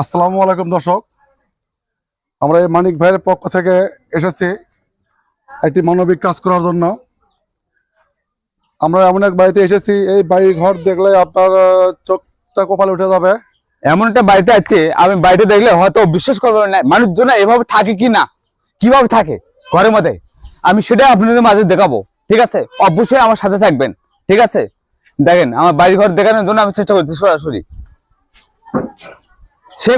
আসসালামু আলাইকুম, দর্শক। আমরা এই মানিক ভাইয়ের পক্ষ থেকে এসেছি একটি মানবিক কাজ করার জন্য। আমরা এমন এক বাড়িতে এসেছি, এই বাড়ি ঘর দেখলে আপনার চোখটা কপালে উঠে যাবে। এমন একটা বাড়িতে আছে, আমি বাড়িতে দেখলে হয়তো বিশ্বাস করবেন না, মানুষজন এভাবে থাকে কি না? কীভাবে থাকে ঘরের মধ্যে? আমি সেটাই আপনাদের মাঝে দেখাবো, ঠিক আছে? অবশ্যই আমার সাথে থাকবেন, ঠিক আছে? দেখেন, আমার বাড়ি ঘর দেখানোর জন্য আমি চেষ্টা করছি সরাসরি। সে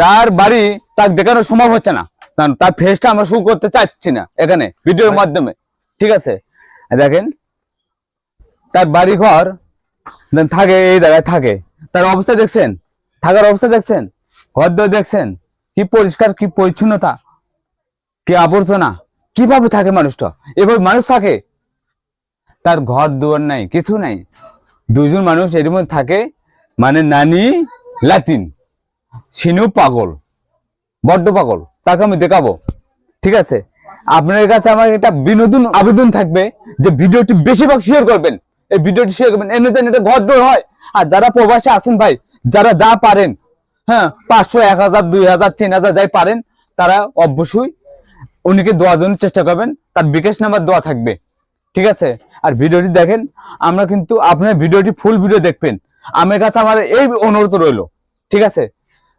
যার বাড়ি তার দেখানো সম্ভব হচ্ছে না। কারণ তার ফেসটা আমরা শুরু করতে চাচ্ছি না এখানে ভিডিওর মাধ্যমে। ঠিক আছে? দেখেন তার বাড়ি ঘর থাকে এই জায়গায় থাকে। তার অবস্থা দেখছেন? থাকার অবস্থা দেখছেন? ঘর দর দেখছেন? কি পরিষ্কার কি পরিচ্ছন্নতা? কি আবর্জনা? কীভাবে থাকে মানুষটা? এভাবে মানুষ থাকে? তার ঘর দুয়ার নাই কিছু নাই। দুজন মানুষ এর মধ্যে থাকে মানে নানি লাতিন। সিনু পাগল, বড্ড পাগল, তাকে আমি দেখাবো, ঠিক আছে? আপনার কাছে আমার একটা বিনোদন আবেদন থাকবে যে ভিডিওটি বেশিরভাগ শেয়ার করবেন। এই ভিডিওটি শেয়ার করবেন এমনিতে এটা ঘর দৌড় হয়। আর যারা প্রবাসে আছেন ভাই, যারা যা পারেন হ্যাঁ পাঁচশো, এক হাজার, দুই হাজার, তিন হাজার যাই পারেন, তারা অবশ্যই উনিকে দেওয়ার জন্য চেষ্টা করবেন। তার বিকাশ নাম্বার দেওয়া থাকবে, ঠিক আছে? আর ভিডিওটি দেখেন, আমরা কিন্তু আপনার ভিডিওটি ফুল ভিডিও দেখবেন। আমার কাছে আমার এই অনুরোধ রইল, ঠিক আছে?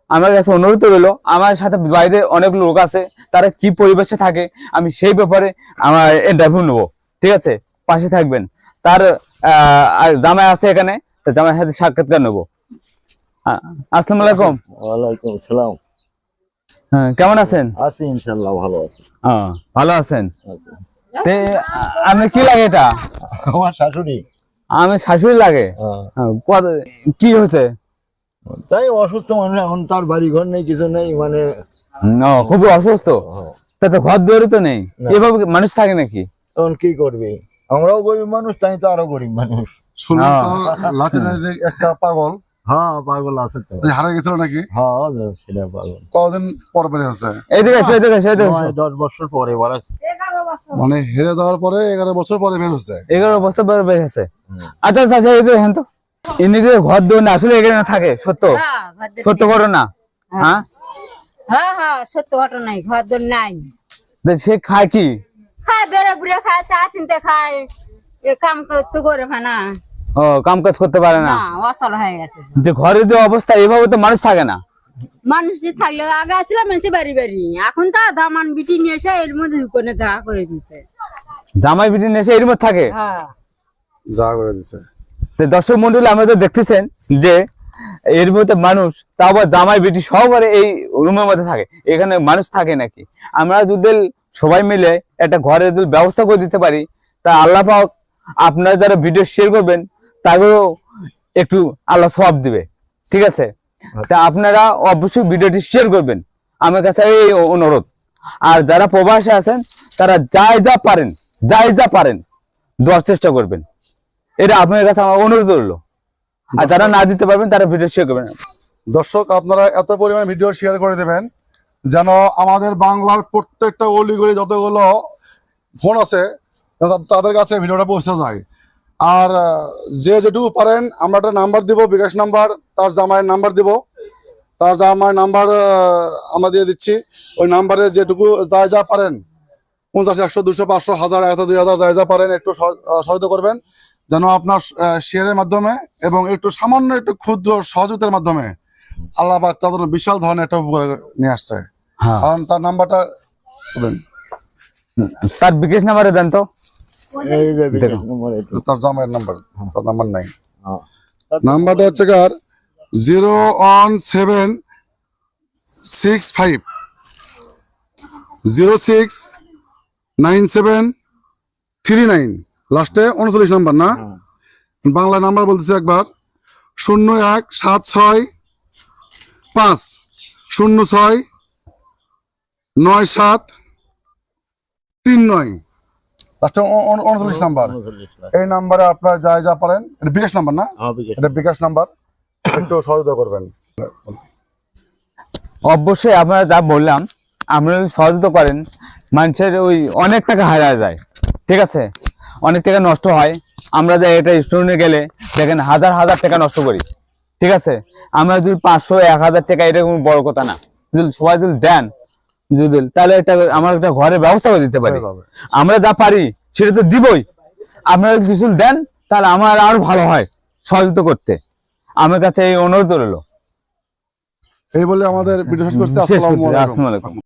আমার কাছে অনুরোধ রইল আমার সাথে বাইরে অনেক লোক আছে তারা কি পরিবেশে থাকে আমি সেই ব্যাপারে আমার ইন্টারভিউ নেব ঠিক আছে? পাশে থাকবেন। তার জামাই আছে এখানে জামাই সাথে সাক্ষাৎকার নেব। আ- আসসালামু আলাইকুম। ওয়ালাইকুম আসসালাম। হ্যাঁ কেমন আছেন? আছি ইনশাল্লাহ ভালো আছি। হ্যাঁ, ভালো আছেন? আছি। তে আ- আপনার কি লাগে এটা? আমার শাশুড়ি। আমি শাশুড়ি লাগে? হ্যাঁ। হ্যাঁ, কি হয়েছে? তাই অসুস্থ মানুষ এখন তার বাড়ি ঘর নেই কিছু নেই মানে ও, খুবই অসুস্থ। তাতে ঘর দুয়ারে তো নেই। এভাবে মানুষ থাকে নাকি? তখন কি করবে? আমরাও গরিব মানুষ তাই তো আরও গরিব মানুষ। শুনলাম। তার লাতিনের যে একটা পাগল। হ্যাঁ পাগল আছে তো। হারা গেছিল নাকি? হ্যাঁ সেটা পাগল। কদিন পর বেড়ে হচ্ছে এদিকে এসো এদিকে এসো এদিকে দশ বছর পরে মানে হেরে দেওয়ার পরে এগারো বছর পরে বের হচ্ছে এগারো বছর পরে বের আচ্ছা আচ্ছা আচ্ছা এদিকে হ্যাঁ তো। ইনি যে ঘর দুয়ার না আসলে এখানে থাকে সত্য। হ্যাঁ, ঘর সত্য নেই। করো না হ্যাঁ? হ্যাঁ হ্যাঁ সত্য ঘটনাই ঘর দর নাই। সে খায় কি? খায় বেড়ে বুড়ে খায় চা চিনতে খায় কাম করতে করে না। ও কাম কাজ করতে পারে না। না অসল হয়ে গেছে। যে ঘরের যে অবস্থা এইভাবে তো মানুষ থাকে না। মানুষ যে থাকলে আগে আসলে মানুষ বাড়ি বাড়ি। এখন তো ধামান বিটি নিয়ে এসে এর মধ্যে ঢুকনে যা করে দিছে। জামাই বিটি নিয়ে এসে এর মধ্যে থাকে? হ্যাঁ। যা করে দিছে। দর্শক মন্ডলী আমরা দেখতেছেন যে এর মধ্যে মানুষ, তা আবার জামাই বেটি সহকারে এই রুমের মধ্যে থাকে। এখানে মানুষ থাকে নাকি? আমরা যদি সবাই মিলে একটা ঘরের যদি ব্যবস্থা করে দিতে পারি, তা আল্লাহ পাক আপনারা যারা ভিডিও শেয়ার করবেন, তাকেও একটু আল্লাহ সব দিবে। ঠিক আছে? তা আপনারা অবশ্যই ভিডিওটি শেয়ার করবেন। আমার কাছে এই অনুরোধ। আর যারা প্রবাসে আছেন, তারা যাই যা পারেন, যাই যা পারেন, দেওয়ার চেষ্টা করবেন। এটা আপনার কাছে আমার অনুরোধ রইল। আর যারা না দিতে পারবেন, তারা ভিডিও শেয়ার করবেন। দর্শক, আপনারা এত পরিমাণ ভিডিও শেয়ার করে দেবেন, যেন আমাদের বাংলার প্রত্যেকটা অলিগলি যতগুলো ফোন আছে তাদের কাছে ভিডিওটা পৌঁছে যায়। আর যে যেটুকু পারেন, আমরা একটা নাম্বার দিব, বিকাশ নাম্বার তার জামাইয়ের নাম্বার দিব। তার জামাইয়ের নাম্বার আমরা দিয়ে দিচ্ছি। ওই নাম্বারে যেটুকু যা যা পারেন, পঞ্চাশ, একশো, দুশো, পাঁচশো, হাজার, এক দুই হাজার, যা যা পারেন, একটু সহ- সহায়তা করবেন। যেন আপনার শেয়ারের মাধ্যমে এবং একটু সামান্য একটু ক্ষুদ্র সহযোগিতার মাধ্যমে আল্লাহ পাক তাদের বিশাল ধরনের একটা উপকার নিয়ে আসছে। হ্যাঁ। কারণ তার নাম্বারটা দেন। তার বিকাশ নাম্বারে দেন তো। তার জামাইয়ের নাম্বার তার নাম্বার নাই। হ্যাঁ। নাম্বারটা হচ্ছে কার? Zero one seven six five. Zero six nine seven three nine. লাস্টে উনচল্লিশ নাম্বার না? বাংলা নাম্বার বলতেছি একবার। শূন্য এক সাত ছয় পাঁচ। শূন্য ছয় নয় সাত তিন নয়। লাস্টে উনচল্লিশ নাম্বার। এই নাম্বারে আপনারা যা যা পারেন এটা বিকাশ নাম্বার না? হ্যাঁ, এটা বিকাশ নাম্বার। একটু সহযোগিতা করবেন। অবশ্যই আপনারা যা বললাম আপনারা যদি সহযোগিতা করেন মানুষের ওই অনেক টাকা হারা যায়। ঠিক আছে? অনেক টাকা নষ্ট হয়। আমরা যে এটা স্টুডেন্টে গেলে দেখেন হাজার হাজার টাকা নষ্ট করি। ঠিক আছে? আমরা যদি পাঁচশো এক হাজার টাকা এটা কোনো বড় কথা না। যদি সবাই যদি দেন যদি তাহলে একটা আমার একটা ঘরের ব্যবস্থা করে দিতে পারি। আমরা যা পারি সেটা তো দিবই। আপনারা কিছু দেন তাহলে আমার আরও ভালো হয় সহযোগিতা করতে। আমার কাছে এই অনুরোধ রইল। এই বলে আমাদের ভিডিও শেষ করতে আসসালামু আলাইকুম।